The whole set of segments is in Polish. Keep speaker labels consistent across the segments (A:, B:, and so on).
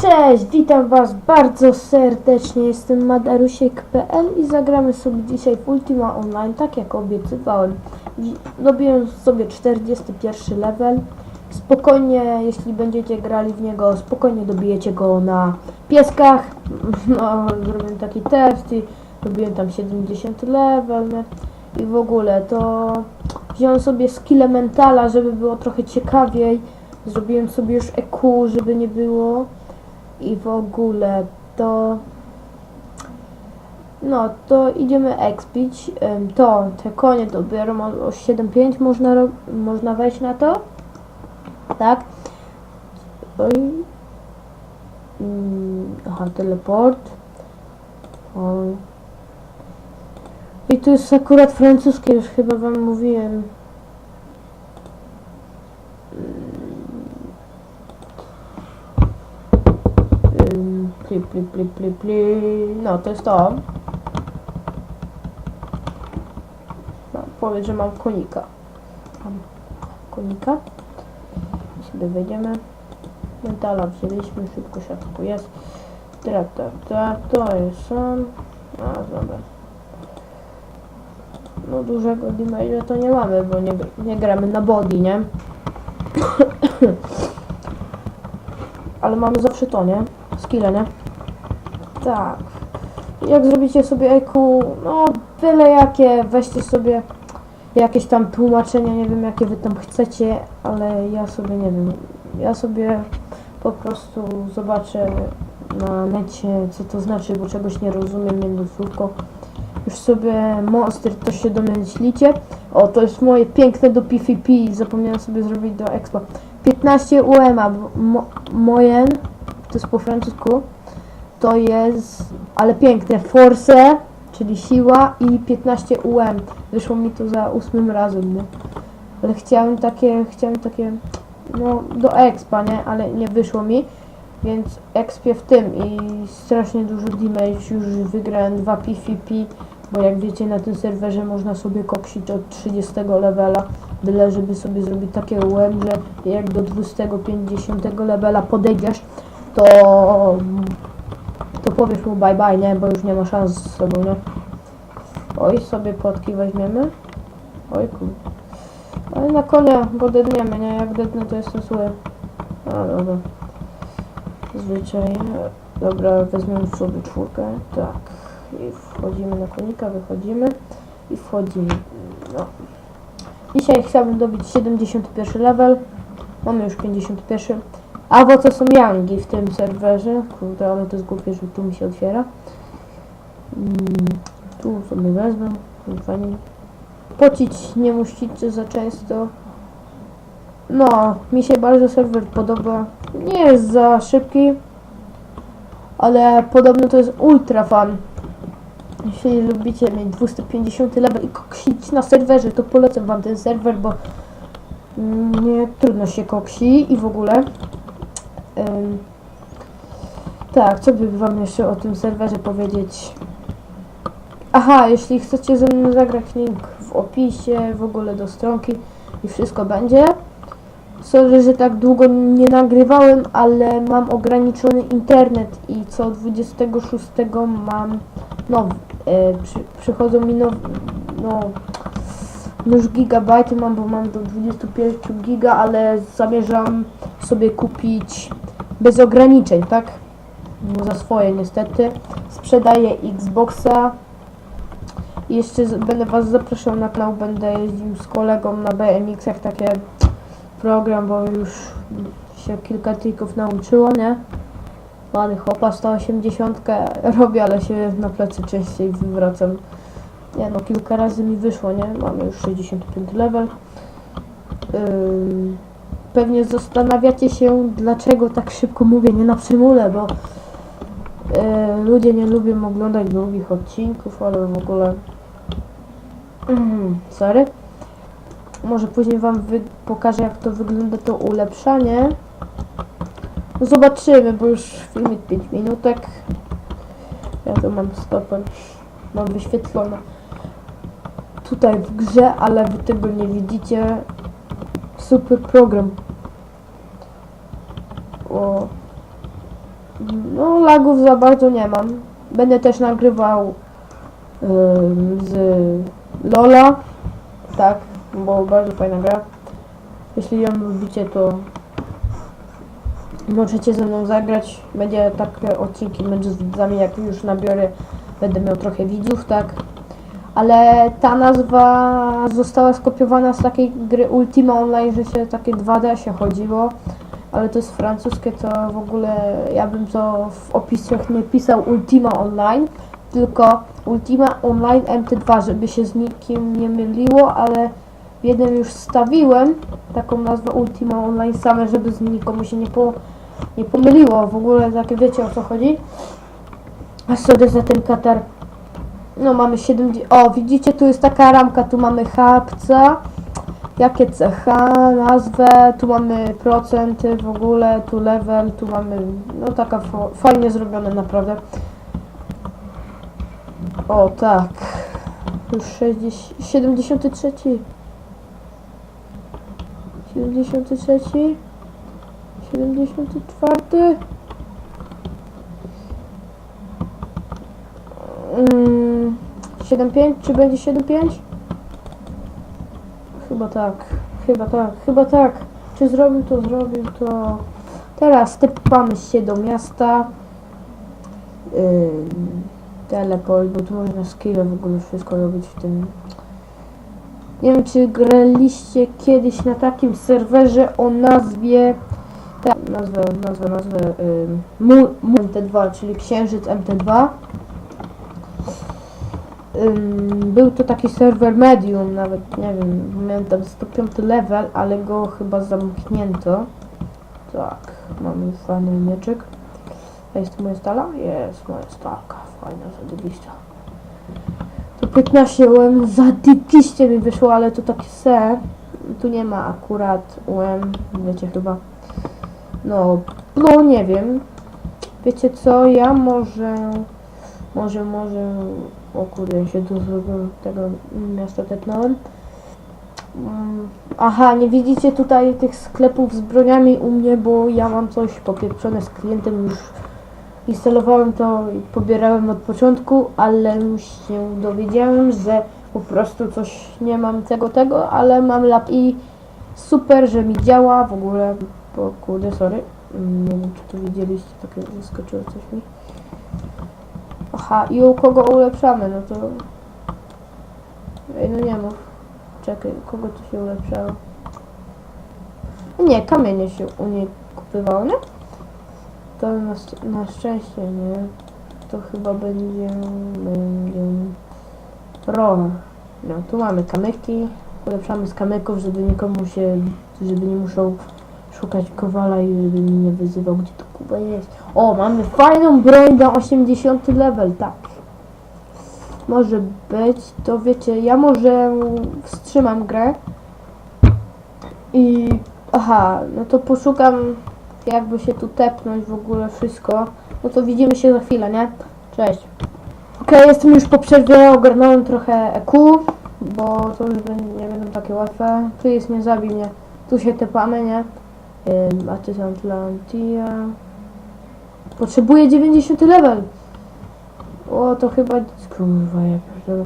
A: Cześć, witam was bardzo serdecznie, jestem madarusiek.pl i zagramy sobie dzisiaj w Ultima Online, tak jak obiecywałem. Dobiłem sobie 41 level. Spokojnie, jeśli będziecie grali w niego, spokojnie dobijecie go na pieskach. No, zrobiłem taki test i dobiłem tam 70 level? I w ogóle to wziąłem sobie skille mentala, żeby było trochę ciekawiej. Zrobiłem sobie już EQ, żeby nie było i w ogóle to no to idziemy expić to te konie mo- o 7.5 można można wejść na to tak Oj. Mm, aha teleport Oj. i tu jest akurat francuskie już chyba wam mówiłem Pli, pli, pli, pli. No, to jest to. No, powiedz, że mam konika. Mam konika. I sobie wejdziemy. Mentala wzięliśmy, szybko siatku jest. Tak, tak, tak, to jest on. A, dobra. No dużego damage'a to nie mamy, bo nie, nie gramy na body, nie? Ale mamy zawsze to, nie? Skille, nie? Tak. Jak zrobicie sobie EQ, no byle jakie, weźcie sobie jakieś tam tłumaczenia, nie wiem jakie wy tam chcecie, ale ja sobie nie wiem. Ja sobie po prostu zobaczę na necie, co to znaczy, bo czegoś nie rozumiem, jedno słówko. Już sobie monster to się domyślicie. O, to jest moje piękne do PvP, zapomniałem sobie zrobić do Expo. 15 UMA, bo mo, mojen, to jest po francusku, to jest, ale piękne, force, czyli siła i 15 UM. Wyszło mi to za ósmym razem, nie? Ale chciałem takie, chciałem takie, no, do expa, nie? Ale nie wyszło mi, więc expię w tym i strasznie dużo damage, już wygrałem dwa PvP, bo jak wiecie, na tym serwerze można sobie koksić od 30 levela, byle żeby sobie zrobić takie UM, że jak do 250 levela podejdziesz, to to powiesz mu bye bye, nie? Bo już nie ma szans z sobą, nie? Oj, sobie płatki weźmiemy. Oj, kur... Ale na konia, bo dedniemy, nie? Jak dednę, to jestem zły. A, dobra. Zwyczaj. Dobra, weźmiemy sobie czwórkę. Tak. I wchodzimy na konika, wychodzimy. I wchodzimy. No. Dzisiaj chciałbym dobić 71 level. Mamy już 51. A bo to są Yangi w tym serwerze. Kurde, ale to jest głupie, że tu mi się otwiera. Mm, tu sobie wezmę. Fajnie. Pocić nie musicie za często. No, mi się bardzo serwer podoba. Nie jest za szybki. Ale podobno to jest ultra fan. Jeśli lubicie mieć 250 level i koksić na serwerze, to polecam wam ten serwer, bo mm, nie trudno się koksi i w ogóle. Ym, tak, co by wam jeszcze o tym serwerze powiedzieć? Aha, jeśli chcecie ze mną zagrać link w opisie, w ogóle do stronki i wszystko będzie. Sorry, że tak długo nie nagrywałem, ale mam ograniczony internet i co 26 mam nowy. E, przy, przychodzą mi now, no, no już gigabajty mam, bo mam do 25 giga, ale zamierzam sobie kupić bez ograniczeń, tak? No za swoje niestety. Sprzedaję Xboxa. Jeszcze będę was zapraszał na kanał, będę jeździł z kolegą na BMX-ach, takie program, bo już się kilka trików nauczyło, nie? Ładny hopa 180 robię, ale się na plecy częściej wywracam. Nie no, kilka razy mi wyszło, nie? Mamy już 65 level. Ym, pewnie zastanawiacie się, dlaczego tak szybko mówię, nie na przymule, bo yy, ludzie nie lubią oglądać długich odcinków, ale w ogóle... Mm, sorry. Może później wam pokażę, jak to wygląda to ulepszanie. Zobaczymy, bo już filmik 5 minutek. Ja to mam stopę. Mam wyświetlone tutaj w grze, ale wy tego nie widzicie. Super program. O. No, lagów za bardzo nie mam. Będę też nagrywał ym, z Lola. Tak, bo bardzo fajna gra. Jeśli ją lubicie, to możecie ze mną zagrać. Będzie takie odcinki mecz z jak już nabiorę, będę miał trochę widzów, tak. Ale ta nazwa została skopiowana z takiej gry Ultima Online, że się takie 2D się chodziło. Ale to jest francuskie, to w ogóle ja bym to w opisach nie pisał Ultima Online, tylko Ultima Online MT2, żeby się z nikim nie myliło, ale w jednym już stawiłem taką nazwę Ultima Online same, żeby z nikomu się nie, po, nie pomyliło. W ogóle takie wiecie o co chodzi. A sorry za ten katar. No mamy 70. O, widzicie, tu jest taka ramka, tu mamy chapca. Jakie CH, nazwę, tu mamy procenty w ogóle, tu level, tu mamy, no taka fajnie zrobione naprawdę. O tak, już 60, 73. 73. 74. Mm, 75, czy będzie 75? Chyba tak, chyba tak, chyba tak. Czy zrobił to, zrobił to. Teraz tepamy się do miasta. Ym, teleport, bo tu można skille w ogóle wszystko robić w tym. Nie wiem, czy graliście kiedyś na takim serwerze o nazwie. Tak, nazwę, nazwę, nazwę. Mu- MT2, czyli Księżyc MT2. Był to taki serwer medium, nawet nie wiem, miałem tam 105 level, ale go chyba zamknięto. Tak, mamy fajny mieczek. A jest to moja stala? Jest moja stalka, fajna, zadybista. To 15 UM zadybiście mi wyszło, ale to takie se. Tu nie ma akurat UM, wiecie chyba. No, no nie wiem. Wiecie co, ja może... Może, może... O kurde, się tu zrobiłem tego miasta tepnąłem. Mm, Aha, nie widzicie tutaj tych sklepów z broniami u mnie, bo ja mam coś popieprzone z klientem już instalowałem to i pobierałem od początku, ale już się dowiedziałem, że po prostu coś nie mam tego, tego, ale mam lap i super, że mi działa w ogóle, bo kurde, sorry, Mm, nie wiem czy to widzieliście, takie zaskoczyło coś mi. Aha, i u kogo ulepszamy, no to... Ej, no nie mów. Czekaj, kogo to się ulepszało? Nie, kamienie się u niej kupywało, nie? To na, na szczęście nie. To chyba będzie... będzie... Roll. No, tu mamy kamyki. Ulepszamy z kamyków, żeby nikomu się... żeby nie muszą szukać kowala i żeby nie wyzywał, gdzie to kuba jest. O, mamy fajną broń na 80 level, tak. Może być, to wiecie, ja może wstrzymam grę i aha, no to poszukam jakby się tu tepnąć w ogóle wszystko, no to widzimy się za chwilę, nie? Cześć. Okej, jestem już po przerwie, ogarnąłem trochę EQ, bo to już nie będą takie łatwe. Tu jest, nie zabij mnie. Tu się tepamy, nie? Jest Atlantia. Potrzebuję 90 level. O, to chyba... Kurwa, ja pierdolę.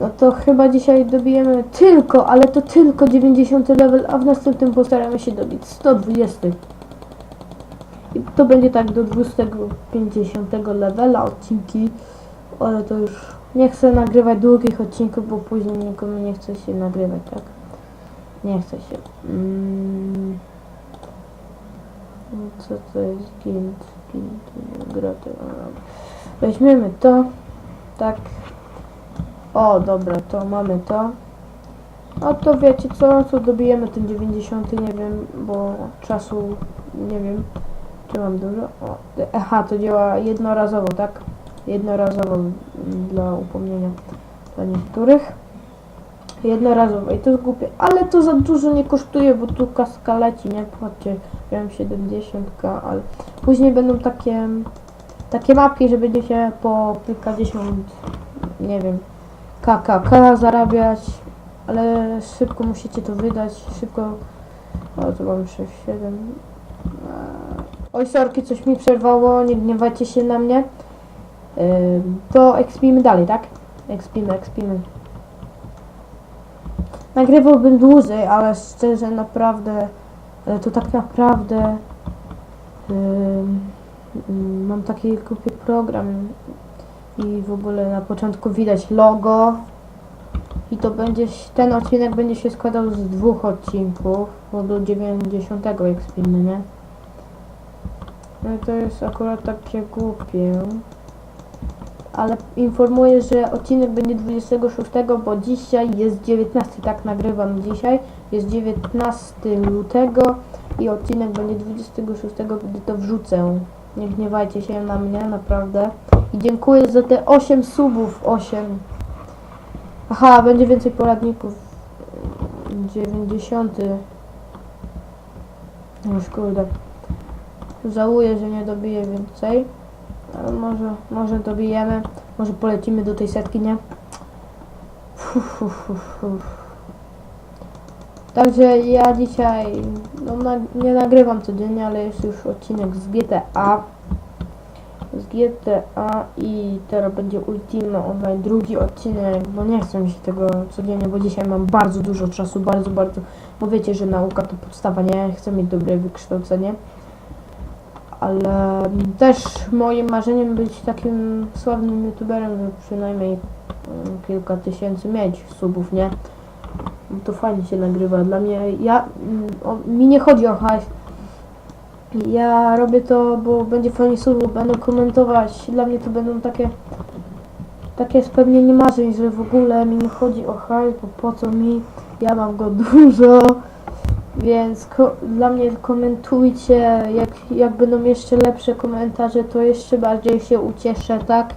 A: No to chyba dzisiaj dobijemy tylko, ale to tylko 90 level, a w następnym postaramy się dobić 120. I to będzie tak do 250 levela odcinki, ale to już nie chcę nagrywać długich odcinków, bo później nikomu nie chce się nagrywać, tak? Nie chce się. Mm. Co to jest guild? Guild, groty. Weźmiemy to. Tak. O, dobra, to mamy to. A to wiecie co, co dobijemy ten 90, nie wiem, bo czasu nie wiem, czy mam dużo. O, aha, to działa jednorazowo, tak? Jednorazowo dla upomnienia dla niektórych. Jednorazowo i to jest głupie, ale to za dużo nie kosztuje, bo tu kaska leci, nie? Patrzcie, miałem 70, ale później będą takie takie mapki, że będzie się po kilkadziesiąt, nie wiem, KKK zarabiać, ale szybko musicie to wydać, szybko, o tu mam 6, 7, Oj, sorki, coś mi przerwało, nie gniewajcie się na mnie. Ym, to ekspimy dalej, tak? Ekspimy, ekspimy. Nagrywałbym dłużej, ale szczerze naprawdę, e, to tak naprawdę ym, mam taki głupi program i w ogóle na początku widać logo i to będzie, ten odcinek będzie się składał z dwóch odcinków, bo do 90 ekspimy, nie? No to jest akurat takie głupie. Ale informuję, że odcinek będzie 26, bo dzisiaj jest 19, tak nagrywam dzisiaj. Jest 19 lutego i odcinek będzie 26, gdy to wrzucę. Nie gniewajcie się na mnie, naprawdę. I dziękuję za te 8 subów, 8. Aha, będzie więcej poradników. 90. Już kurde. Żałuję, że nie dobiję więcej. Ale może, może dobijemy. Może polecimy do tej setki, nie? Także ja dzisiaj no, na, nie nagrywam codziennie, ale jest już odcinek z GTA. Z GTA i teraz będzie Ultima Online drugi odcinek, bo nie chcę mi się tego codziennie, bo dzisiaj mam bardzo dużo czasu, bardzo, bardzo, bo wiecie, że nauka to podstawa, nie? Chcę mieć dobre wykształcenie ale też moim marzeniem być takim sławnym youtuberem, żeby przynajmniej kilka tysięcy mieć subów, nie? To fajnie się nagrywa. Dla mnie, ja, mm, o, mi nie chodzi o hajs. Ja robię to, bo będzie fajnie subów, będę komentować. Dla mnie to będą takie, takie spełnienie marzeń, że w ogóle mi nie chodzi o hajs, bo po co mi, ja mam go dużo. Więc dla mnie komentujcie, jak, jak będą jeszcze lepsze komentarze, to jeszcze bardziej się ucieszę, tak?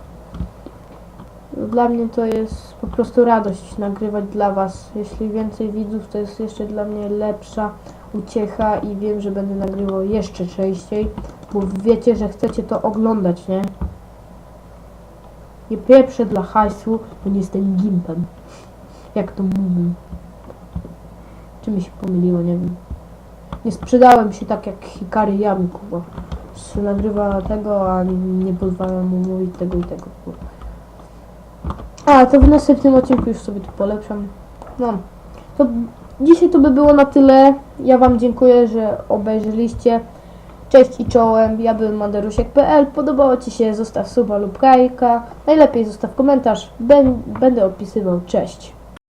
A: Dla mnie to jest po prostu radość nagrywać dla Was. Jeśli więcej widzów, to jest jeszcze dla mnie lepsza uciecha i wiem, że będę nagrywał jeszcze częściej, bo wiecie, że chcecie to oglądać, nie? Nie pieprzę dla hajsu, bo nie jestem gimpem. Jak to mówią. Czy mi się pomyliło, nie wiem. Nie sprzedałem się tak jak Hikari Yami, kurwa. Nagrywa tego, a nie, pozwalam mu mówić tego i tego. kurwa. A, to w następnym odcinku już sobie to polepszam. No. To dzisiaj to by było na tyle. Ja wam dziękuję, że obejrzeliście. Cześć i czołem, ja byłem manderusiek.pl. Podobało Ci się, zostaw suba lub kajka. Najlepiej zostaw komentarz. Bę- będę opisywał. Cześć.